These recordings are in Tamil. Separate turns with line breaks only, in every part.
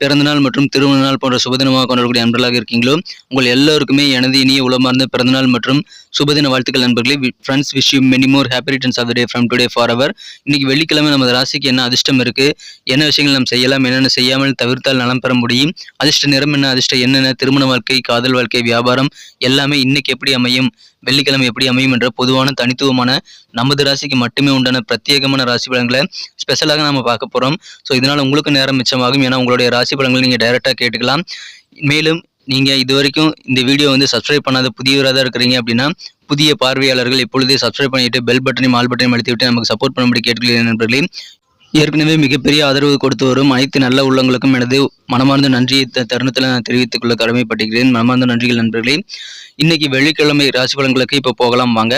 பிறந்தநாள் மற்றும் திருமண நாள் போன்ற சுபதினமாக கொண்டாடக்கூடிய நண்பர்களாக இருக்கீங்களோ உங்கள் எல்லோருக்குமே எனது இனிய உளமார்ந்த பிறந்தநாள் மற்றும் சுபதின வாழ்த்துக்கள் நண்பர்களே. Friends wish you many more happy returns of the day from today for our இன்னைக்கு வெள்ளிக்கிழமை நமது ராசிக்கு என்ன அதிர்ஷ்டம் இருக்கு? என்ன விஷயங்கள் நாம் செய்யலாம்? என்னென்ன செய்யாமல் தவிர்த்தால் நலம் பெற முடியும்? அதிர்ஷ்ட நிறம் என்ன? அதிர்ஷ்டம் என்னென்ன திருமண வாழ்க்கை காதல் வாழ்க்கை வியாபாரம் எல்லாமே இன்னைக்கு எப்படி அமையும்? வெள்ளிக்கிழமை எப்படி அமையும் என்ற பொதுவான தனித்துவமான நமது ராசிக்கு மட்டுமே உண்டான பிரத்யேகமான ராசி பலன்களை ஸ்பெஷலாக நாம பார்க்க போறோம். ஸோ இதனால உங்களுக்கு நேரம் மிச்சமாகும். ஏன்னா உங்களுடைய ராசி பலன்களை நீங்க டைரெக்டாக கேட்டுக்கலாம். மேலும் நீங்க இது வரைக்கும் இந்த வீடியோ வந்து சப்ஸ்கிரைப் பண்ணாத புதியவராக தான் இருக்கிறீங்க அப்படின்னா புதிய பார்வையாளர்கள் இப்பொழுதே சப்ஸ்கிரைப் பண்ணிவிட்டு பெல் பட்டனையும் ஆல் பட்டனையும் அழுத்தி விட்டு நமக்கு சப்போர்ட் பண்ணும்படி கேட்டுக்கிறேன் நண்பர்களே. ஏற்கனவே மிகப்பெரிய ஆதரவு கொடுத்து வரும் அனைத்து நல்ல உள்ளங்களுக்கும் எனது மனமார்ந்த நன்றியை தருணத்தில் நான் தெரிவித்துக் கொள்ள கடமைப்பட்டுகிறேன் மனமார்ந்த நன்றிகள் நண்பர்களே. இன்னைக்கு வெள்ளிக்கிழமை ராசி பலன்களுக்கு இப்போ போகலாம் வாங்க.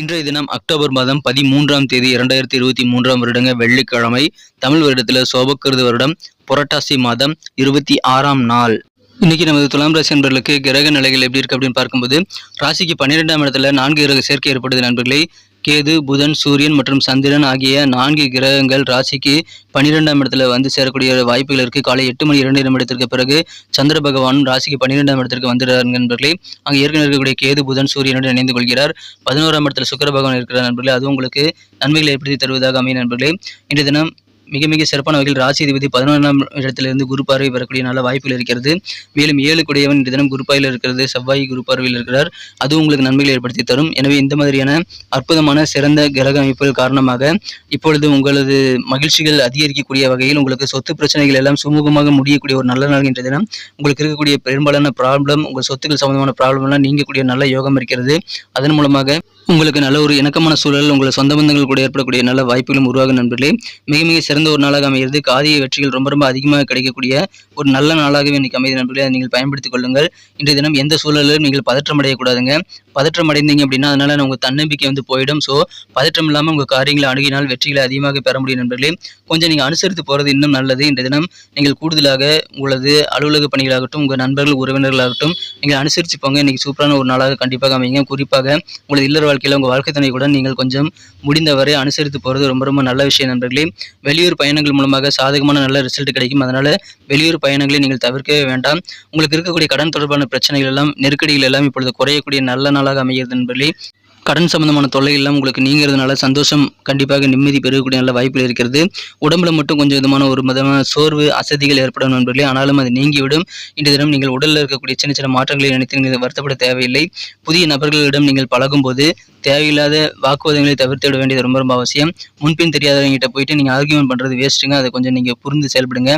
இன்றைய தினம் அக்டோபர் மாதம் பதிமூன்றாம் தேதி இரண்டாயிரத்தி இருபத்தி மூன்றாம் வருடங்க வெள்ளிக்கிழமை தமிழ் வருடத்தில் சோபக்கிருது வருடம் புரட்டாசி மாதம் இருபத்தி ஆறாம் நாள். இன்னைக்கு நமது துலாம் ராசி நண்பர்களுக்கு கிரக நிலைகள் எப்படி இருக்கு அப்படின்னு பார்க்கும்போது ராசிக்கு பன்னிரெண்டாம் இடத்துல நான்கு கிரக சேர்க்கை ஏற்படுது நண்பர்களே. கேது புதன் சூரியன் மற்றும் சந்திரன் ஆகிய நான்கு கிரகங்கள் ராசிக்கு பன்னிரெண்டாம் இடத்துல வந்து சேரக்கூடிய வாய்ப்புகள் இருக்கு. காலை எட்டு மணி இரண்டு நிமிடத்திற்கு பிறகு சந்திர பகவான் ராசிக்கு பன்னிரெண்டாம் இடத்திற்கு வந்துடுறார் நண்பர்களே. அங்கே ஏற்கனவே இருக்கக்கூடிய கேது புதன் சூரியனுடன் இணைந்து கொள்கிறார். பதினோராம் இடத்துல சுக்கர பகவான் இருக்கிறார் நண்பர்களே. அது உங்களுக்கு நன்மைகளை ஏற்படுத்தி தருவதாக அமைய நண்பர்களே. இன்றைய தினம் மிக மிக சிறப்பான வகையில் ராசி அதிபதி பதினொன்றாம் இடத்திலிருந்து குரு பார்வை பெறக்கூடிய நல்ல வாய்ப்புகள் இருக்கிறது. மேலும் ஏழு குடையவன் இந்த தினம் குருப்பாயில் இருக்கிறது. செவ்வாய் குரு பார்வையில் இருக்கிறார். அது உங்களுக்கு நன்மைகளை ஏற்படுத்தி தரும். எனவே இந்த மாதிரியான அற்புதமான சிறந்த கிரக அமைப்புகள் காரணமாக இப்பொழுது உங்களது மகிழ்ச்சிகள் அதிகரிக்கக்கூடிய வகையில் உங்களுக்கு சொத்து பிரச்சனைகள் எல்லாம் சுமூகமாக முடியக்கூடிய ஒரு நல்ல நாள் என்ற தினம். உங்களுக்கு இருக்கக்கூடிய பெரும்பாலான ப்ராப்ளம் உங்கள் சொத்துக்கள் சம்பந்தமான ப்ராப்ளம் எல்லாம் நீங்கக்கூடிய நல்ல யோகம் இருக்கிறது. அதன் மூலமாக உங்களுக்கு நல்ல ஒரு இணக்கமான சூழல் உங்கள் சொந்த பந்தங்கள் கூட ஏற்படக்கூடிய நல்ல வாய்ப்புகளும் உருவாகும் நண்பர்களே. மிக மிக சிறந்த ஒரு நாளாக அமைகிறது. காதிய வெற்றிகள் ரொம்ப ரொம்ப அதிகமாக கிடைக்கக்கூடிய ஒரு நல்ல நாளாகவே இன்னைக்கு அமைதி நண்பர்களே. அதை நீங்கள் பயன்படுத்திக் கொள்ளுங்கள். இன்றைய தினம் எந்த சூழலிலும் நீங்கள் பதற்றம் அடையக்கூடாதுங்க பதற்றம் அடைந்தீங்க அப்படின்னா அதனால உங்கள் தன்னம்பிக்கை வந்து போயிடும். ஸோ பதற்றம் இல்லாமல் உங்கள் காரியங்களை அணுகினால் வெற்றிகளை அதிகமாக பெற முடியும் நண்பர்களே. கொஞ்சம் நீங்கள் அனுசரித்து போகிறது இன்னும் நல்லது. இன்றைய தினம் நீங்கள் கூடுதலாக உங்களது அலுவலக பணிகளாகட்டும் உங்கள் நண்பர்கள் உறவினர்களாகட்டும் நீங்கள் அனுசரித்து போங்க. இன்றைக்கி சூப்பரான ஒரு நாளாக கண்டிப்பாக அமைங்க குறிப்பாக உங்களது இல்லற வாழ்க்கையில் உங்கள் வாழ்க்கை துணை கூட நீங்கள் கொஞ்சம் முடிந்தவரை அனுசரித்து போகிறது ரொம்ப ரொம்ப நல்ல விஷயம் நண்பர்களே. வெளியூர் பயணங்கள் மூலமாக சாதகமான நல்ல ரிசல்ட் கிடைக்கும். அதனால வெளியூர் பயணங்களை நீங்கள் தவிர்க்கவே வேண்டாம். உங்களுக்கு இருக்கக்கூடிய கடன் தொடர்பான பிரச்சனைகள் எல்லாம் நெருக்கடிகள் எல்லாம் இப்பொழுது குறையக்கூடிய நல்ல நாளாக அமைகிறது நண்பர்களே கடன் சம்பந்தமான தொல்லை எல்லாம் உங்களுக்கு நீங்கிறதுனால சந்தோஷம் கண்டிப்பாக நிம்மதி பெறக்கூடிய நல்ல வாய்ப்புகள் இருக்கிறது. உடம்புல மட்டும் கொஞ்சம் விதமான ஒரு விதமான சோர்வு அசதிகள் ஏற்படும் நண்பர்களே. ஆனாலும் அது நீங்கிவிடும். இன்று தினம் நீங்கள் உடலில் இருக்கக்கூடிய சின்ன சின்ன மாற்றங்களை நினைத்து நீங்கள் வருத்தப்பட தேவையில்லை. புதிய நபர்களிடம் நீங்கள் பழகும்போது தேவையில்லாத வாக்குவாதங்களை தவிர்த்து விட வேண்டியது ரொம்ப ரொம்ப அவசியம். முன்பின் தெரியாதவங்ககிட்ட போயிட்டு நீங்கள் ஆர்கியூமெண்ட் பண்ணுறது வேஸ்ட்டுங்க. அதை கொஞ்சம் நீங்கள் புரிந்து செயல்படுங்க.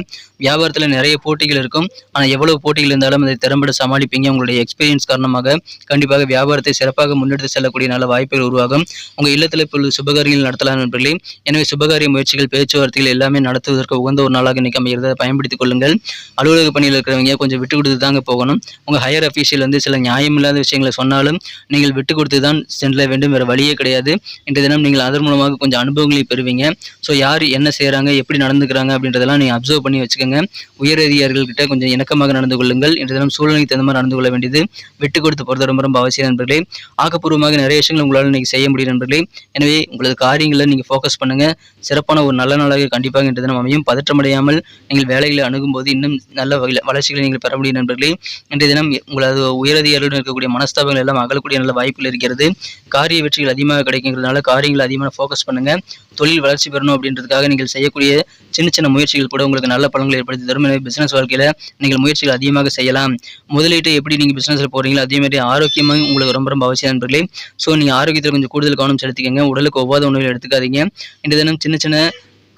வியாபாரத்தில் நிறைய போட்டிகள் இருக்கும். ஆனால் எவ்வளவு போட்டிகள் இருந்தாலும் அதை திறம்பட சமாளிப்பீங்க. உங்களுடைய எக்ஸ்பீரியன்ஸ் காரணமாக கண்டிப்பாக வியாபாரத்தை சிறப்பாக முன்னெடுத்து செல்லக்கூடிய நல்ல வாய்ப்புகள் உருவாகும். உங்கள் இல்லத்தில் இப்போ சுபகாரியங்கள் நடத்தலாம் நண்பர்களே. எனவே சுபகாரிய முயற்சிகள் பேச்சுவார்த்தைகள் எல்லாமே நடத்துவதற்கு உகந்த ஒரு நாளாக இன்னைக்கு அமைகிறத பயன்படுத்திக் கொள்ளுங்கள். அலுவலக பணியில் இருக்கிறவங்க கொஞ்சம் விட்டு கொடுத்து தாங்க போகணும். உங்கள் ஹையர் அஃபீஷியல் வந்து சில நியாயமில்லாத விஷயங்களை சொன்னாலும் நீங்கள் விட்டு கொடுத்து தான் செல்ல வேண்டும் வேறு வழியே கிடையாது. இன்றைய தினம் நீங்கள் அதன் மூலமாக கொஞ்சம் அனுபவங்களை பெறுவீங்க. ஸோ யார் என்ன செய்கிறாங்க எப்படி நடந்துக்கிறாங்க அப்படின்றதெல்லாம் நீங்கள் அப்சர்வ் பண்ணி வச்சுக்கோங்க. உயர் அதிகாரிகள்கிட்ட கொஞ்சம் இணக்கமாக நடந்து கொள்ளுங்கள். இன்றைய தினம் சூழ்நிலைக்கு தகுந்த மாதிரி நடந்து கொள்ள வேண்டியது. விட்டு கொடுத்து போகிறது ரொம்ப ரொம்ப அவசியம் நண்பர்களே. ஆக்கப்பூர்வமாக நிறைய விஷயங்கள் உங்களால் இன்றைக்கி செய்ய முடியும் நண்பர்களே. எனவே உங்களது காரியங்களை நீங்கள் ஃபோக்கஸ் பண்ணுங்கள் சிறப்பான ஒரு நல்ல நாளாக கண்டிப்பாக இன்றைய தினம் அமையும். பதற்றமடையாமல் நீங்கள் வேலைகளை அணுகும்போது இன்னும் நல்ல வகையில் வளர்ச்சிகளை நீங்கள் பெற முடியும் நண்பர்களே. இன்றைய தினம் உங்களது உயரதிகாரியுடன் இருக்கக்கூடிய மனஸ்தாபங்கள் எல்லாம் அகலக்கூடிய நல்ல வாய்ப்புகள் இருக்கிறது. காரிய வெற்றிகள் அதிகமாக கிடைக்கிறதுனால காரியங்களை அதிகமாக ஃபோக்கஸ் பண்ணுங்கள் தொழில் வளர்ச்சி பெறணும் அப்படின்றதுக்காக நீங்கள் செய்யக்கூடிய சின்ன சின்ன முயற்சிகள் கூட உங்களுக்கு நல்ல பலன்களை ஏற்படுத்தி தரும். எனவே பிசினஸ் வாழ்க்கையில் நீங்கள் முயற்சிகள் அதிகமாக செய்யலாம். முதலீட்டை எப்படி நீங்கள் பிசினஸில் போகிறீங்களோ அதே மாதிரி ஆரோக்கியமாக உங்களுக்கு ரொம்ப ரொம்ப அவசியம் நண்பர்களே. ஸோ நீங்கள் ஆரோக்கியத்தில் கொஞ்சம் கூடுதல் கவனம் செலுத்திக்கங்க. உடலுக்கு ஒவ்வாத உணவுகள் எடுத்துக்காதீங்க. இன்றைய தினம் சின்ன சின்ன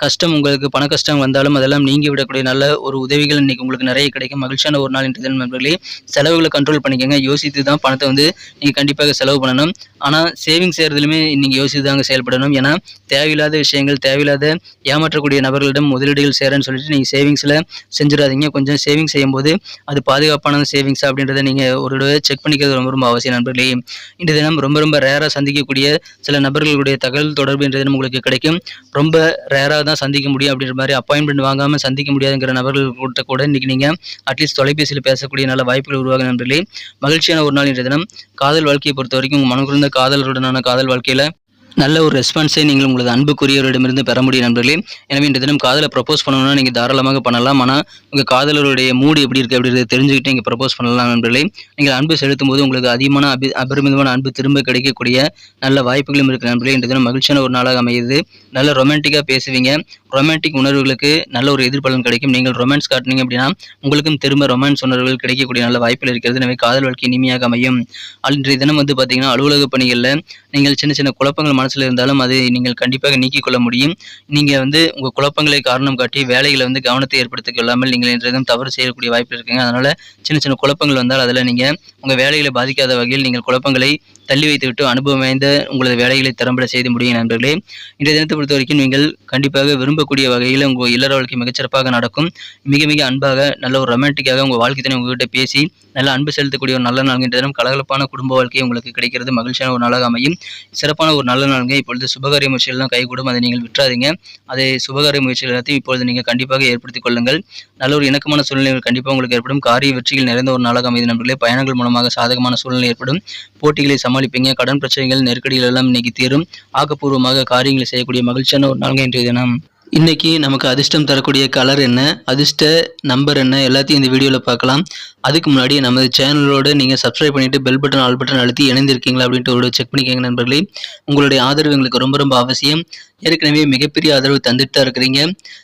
கஷ்டம் உங்களுக்கு பண கஷ்டம் வந்தாலும் அதெல்லாம் நீங்கி விடக்கூடிய நல்ல ஒரு உதவிகள் இன்னைக்கு உங்களுக்கு நிறைய கிடைக்கும். மகிழ்ச்சியான ஒரு நாள் இன்று தினம் நண்பர்களே. செலவுகளை கண்ட்ரோல் பண்ணிக்கோங்க. யோசித்து தான் பணத்தை வந்து நீங்கள் கண்டிப்பாக செலவு பண்ணணும். ஆனால் சேவிங்ஸ் செய்கிறதுலையுமே நீங்கள் யோசித்து தாங்க செயல்படணும். ஏன்னா தேவையில்லாத விஷயங்கள் தேவையில்லாத ஏமாற்றக்கூடிய நபர்களிடம் முதலீடுகள் சேரன்னு சொல்லிட்டு நீங்கள் சேவிங்ஸில் செஞ்சிடாதீங்க. கொஞ்சம் சேவிங் செய்யும்போது அது பாதுகாப்பான சேவிங்ஸ் அப்படின்றத நீங்கள் ஒரு தடவை செக் பண்ணிக்கிறது ரொம்ப ரொம்ப அவசியம் நண்பர்களே. இன்று தினம் ரொம்ப ரொம்ப ரேராக சந்திக்கக்கூடிய சில நபர்களுடைய தகவல் தொடர்பு இன்றைய தினம் உங்களுக்கு கிடைக்கும். ரொம்ப ரேராக தான் சந்திக்க முடியும் அப்படின்ற மாதிரி அப்பாயின்மெண்ட் வாங்காமல் சந்திக்க முடியாதுங்கிற நபர்கள் கூட கூட இன்றைக்கி நீங்கள் அட்லீஸ்ட் தொலைபேசியில் பேசக்கூடிய நல்ல வாய்ப்புகள் உருவாக நண்பர்களே. மகிழ்ச்சியான ஒரு நாள் இன்றைய தினம். காதல் வாழ்க்கையை பொறுத்த வரைக்கும் உங்கள் மனக்குறந்த காதலருடனான காதல் வாழ்க்கையில் நல்ல ஒரு ரெஸ்பான்ஸை நீங்கள் உங்களது அன்புக்குரியவரிடமிருந்து பெற முடியும் நண்பர்களே. எனவே இந்த தினம் காதலை ப்ரப்போஸ் பண்ணணும்னா நீங்கள் தாராளமாக பண்ணலாம். ஆனால் உங்கள் காதலருடைய மூடு எப்படி இருக்குது அப்படின்றத தெரிஞ்சுக்கிட்டு நீங்கள் ப்ரப்போஸ் பண்ணலாம் நண்பர்களே. நீங்கள் அன்பு செலுத்தும் போது உங்களுக்கு அதிகமான அபி அபரிமிதமான அன்பு திரும்ப கிடைக்கக்கூடிய நல்ல வாய்ப்புகளும் இருக்குது நண்பர்களே. இந்த தினம் மகிழ்ச்சியான ஒரு நாளாக அமையுது. நல்ல ரொமான்டிக்காக பேசுவீங்க. ரொமான்டிக் உணர்வுகளுக்கு நல்ல ஒரு எதிர்பலன் கிடைக்கும். நீங்கள் ரொமான்ஸ் காட்டினீங்க அப்படின்னா உங்களுக்கும் திரும்ப ரொமான்ஸ் உணர்வுகள் கிடைக்கக்கூடிய நல்ல வாய்ப்புகள் இருக்கிறது. எனவே காதல் வாழ்க்கை இனிமையாக அமையும். இன்றைய தினம் வந்து பார்த்தீங்கன்னா அலுவலக பணிகளில் நீங்கள் சின்ன சின்ன குழப்பங்கள் மனசில் இருந்தாலும் அதை நீங்கள் கண்டிப்பாக நீக்கிக் கொள்ள முடியும். நீங்கள் வந்து உங்கள் குழப்பங்களை காரணம் காட்டி வேலைகளை வந்து கவனத்தை ஏற்படுத்திக் கொள்ளாமல் நீங்கள் என்றதும் தவறு செய்யக்கூடிய வாய்ப்பு இருக்குங்க. அதனால் சின்ன சின்ன குழப்பங்கள் வந்தால் அதில் நீங்கள் உங்கள் வேலைகளை பாதிக்காத வகையில் நீங்கள் குழப்பங்களை தள்ளி வைத்துவிட்டு அனுபவம் வாய்ந்த உங்களது வேலைகளை திறம்பட செய்து முடியும் நண்பர்களே. இன்றைய தினத்தை பொறுத்த வரைக்கும் நீங்கள் கண்டிப்பாக விரும்பக்கூடிய வகையில் உங்கள் இல்லற வாழ்க்கை மிகச்சிறப்பாக நடக்கும். மிக மிக அன்பாக நல்ல ஒரு ரொமான்டிக்காக உங்கள் வாழ்க்கை தினம் உங்ககிட்ட பேசி நல்ல அன்பு செலுத்தக்கூடிய ஒரு நல்ல நாள் இன்றைய தினம் கலகலப்பான குடும்ப வாழ்க்கை உங்களுக்கு கிடைக்கிறது. மகிழ்ச்சியான ஒரு நாளாக அமையும். சிறப்பான ஒரு நல்ல நாளுங்க. இப்பொழுது சுபகாரிய முயற்சிகள்லாம் கைகூடும். அதை நீங்கள் விட்டுறாதீங்க. அதை சுபகாரிய முயற்சிகள் எல்லாத்தையும் இப்பொழுது நீங்கள் கண்டிப்பாக ஏற்படுத்திக் கொள்ளுங்கள். நல்ல ஒரு இணக்கமான சூழ்நிலைகள் கண்டிப்பாக உங்களுக்கு ஏற்படும். காரிய வெற்றிகள் நிறைந்த ஒரு நாளாக அமைதி நண்பர்களே. பயணங்கள் மூலமாக சாதகமான சூழ்நிலை ஏற்படும். போட்டிகளை சமாளிப்பீங்க. கடன் பிரச்சனைகள் நெருக்கடிகள் எல்லாம் இன்னைக்கு தீரும். ஆக்கப்பூர்வமாக காரியங்களை செய்யக்கூடிய மகிழ்ச்சியான ஒரு நாள் இன்றைய தினம். இன்னைக்கு நமக்கு அதிர்ஷ்டம் தரக்கூடிய கலர் என்ன? அதிர்ஷ்ட நம்பர் என்ன? எல்லாத்தையும் இந்த வீடியோவில் பார்க்கலாம். அதுக்கு முன்னாடி நமது சேனலோடு நீங்கள் சப்ஸ்கிரைப் பண்ணிட்டு பெல் பட்டன் ஆல் பட்டன் அழுத்தி இணைந்திருக்கீங்களா அப்படின்ட்டு ஒரு செக் பண்ணிக்கோங்க நண்பர்களே. உங்களுடைய ஆதரவு எங்களுக்கு ரொம்ப ரொம்ப அவசியம். ஏற்கனவே மிகப்பெரிய ஆதரவு தந்துட்டு தான் இருக்கிறீங்க.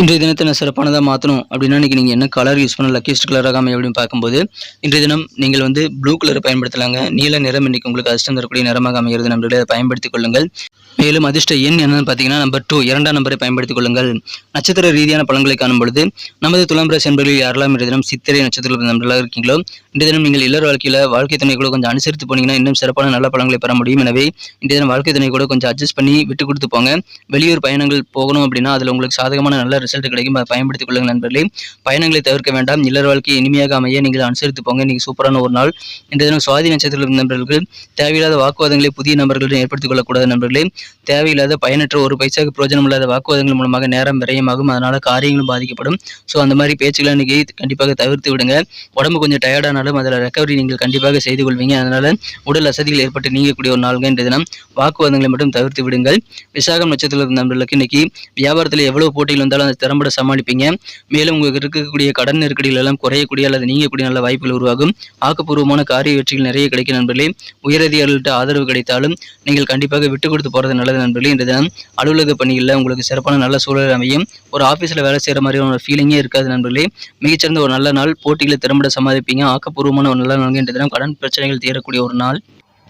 இன்றைய தினத்தை நான் சிறப்பானதாக மாற்றணும் அப்படின்னா இன்றைக்கி நீங்கள் என்ன கலர் யூஸ் பண்ண லக்கியஸ்ட் கலராக அமையும் அப்படின்னு பார்க்கும்போது இன்றைய தினம் நீங்கள் வந்து ப்ளூ கலரை பயன்படுத்தலாங்க. நீல நிறம் இன்றைக்கி உங்களுக்கு அதிர்ஷ்டம் தரக்கூடிய நிறமாக அமைகிறது. நம்மளுடைய அதை பயன்படுத்திக் கொள்ளுங்கள். மேலும் அதிர்ஷ்ட எண் என்னன்னு பார்த்தீங்கன்னா நம்பர் டூ இரண்டாம் நம்பரை பயன்படுத்திக் கொள்ளுங்கள். நட்சத்திர ரீதியான பலன்களை காணும் பொழுது நமது துலாம் ராசி என்பர்களில் யாரெல்லாம் இன்றைய தினம் சித்திரை நட்சத்திர நண்பர்களாக இருக்கீங்களோ இன்றைய தினம் நீங்கள் இல்லற வாழ்க்கையில் வாழ்க்கை துணை கூட கொஞ்சம் அனுசரித்து போனீங்கன்னா இன்னும் சிறப்பான நல்ல பலன்களை பெற முடியும். எனவே இன்றைய தினம் வாழ்க்கை துணை கூட கொஞ்சம் அட்ஜஸ்ட் பண்ணி விட்டு கொடுத்து போங்க. வெளியூர் பயணங்கள் போகணும் அப்படின்னா அதில் உங்களுக்கு சாதகமான நல்ல ரிசல்ட் கிடைக்கும் அதை பயன்படுத்திக் கொள்ளுங்கள் நண்பர்களே. பயணங்களை தவிர்க்க வேண்டாம். இல்லற வாழ்க்கையை இனிமையாக அமைய நீங்கள் அனுசரித்து போங்க. இன்னைக்கு சூப்பரான ஒரு நாள். இன்றைய தினம் சுவாதி நட்சத்திரத்தில் நண்பர்களுக்கு தேவையில்லாத வாக்குவாதங்களை புதிய நபர்களுடன் ஏற்படுத்திக் கொள்ளக்கூடாது நண்பர்களே. தேவையில்லாத பயனற்ற ஒரு பைசாக்கு பிரயோஜனம் இல்லாத வாக்குவாதங்கள் மூலமாக நேரம் விரயமாகும். அதனால காரியங்களும் பாதிக்கப்படும். ஸோ அந்த மாதிரி பேச்சுகளை இன்னைக்கு கண்டிப்பாக தவிர்த்து விடுங்க. உடம்பு கொஞ்சம் டயர்டானாலும் அதில் ரெக்கவரி நீங்கள் கண்டிப்பாக செய்து கொள்வீங்க. அதனால உடல் அசதிகள் ஏற்பட்டு நீங்கக்கூடிய ஒரு நாள்கள் இன்றைய தினம். வாக்குவாதங்களை மட்டும் தவிர்த்து விடுங்கள். விசாகம் நட்சத்திரத்தில் நண்பர்களுக்கு இன்னைக்கு வியாபாரத்தில் எவ்வளவு போட்டிகள் வந்தாலும் அந்த திறம்பட சமாளிப்பீங்க. மேலும் உங்களுக்கு இருக்கக்கூடிய கடன் நெருக்கடிகள் எல்லாம் குறையக்கூடிய அல்லது நீங்கக்கூடிய நல்ல வாய்ப்புகள் உருவாகும். ஆக்கப்பூர்வமான காரிய வெற்றிகள் நிறைய கிடைக்கும் நண்பர்களே. உயரதிகாரிகள்ட்ட ஆதரவு கிடைத்தாலும் நீங்கள் கண்டிப்பாக விட்டு கொடுத்து போகிறது நல்லது நண்பர்களே. இந்த தினம் அலுவலக பணிகளில் உங்களுக்கு சிறப்பான நல்ல சூழல் அமையும். ஒரு ஆஃபீஸில் வேலை செய்கிற மாதிரியான ஒரு ஃபீலிங்கே இருக்காது நண்பர்களே. மிகச்சிறந்த ஒரு நல்ல நாள். போட்டிகளை திறம்பட சமாளிப்பீங்க. ஆக்கப்பூர்வமான ஒரு நல்ல நாள் இந்த தினம். கடன் பிரச்சனைகள் தீரக்கூடிய ஒரு நாள்.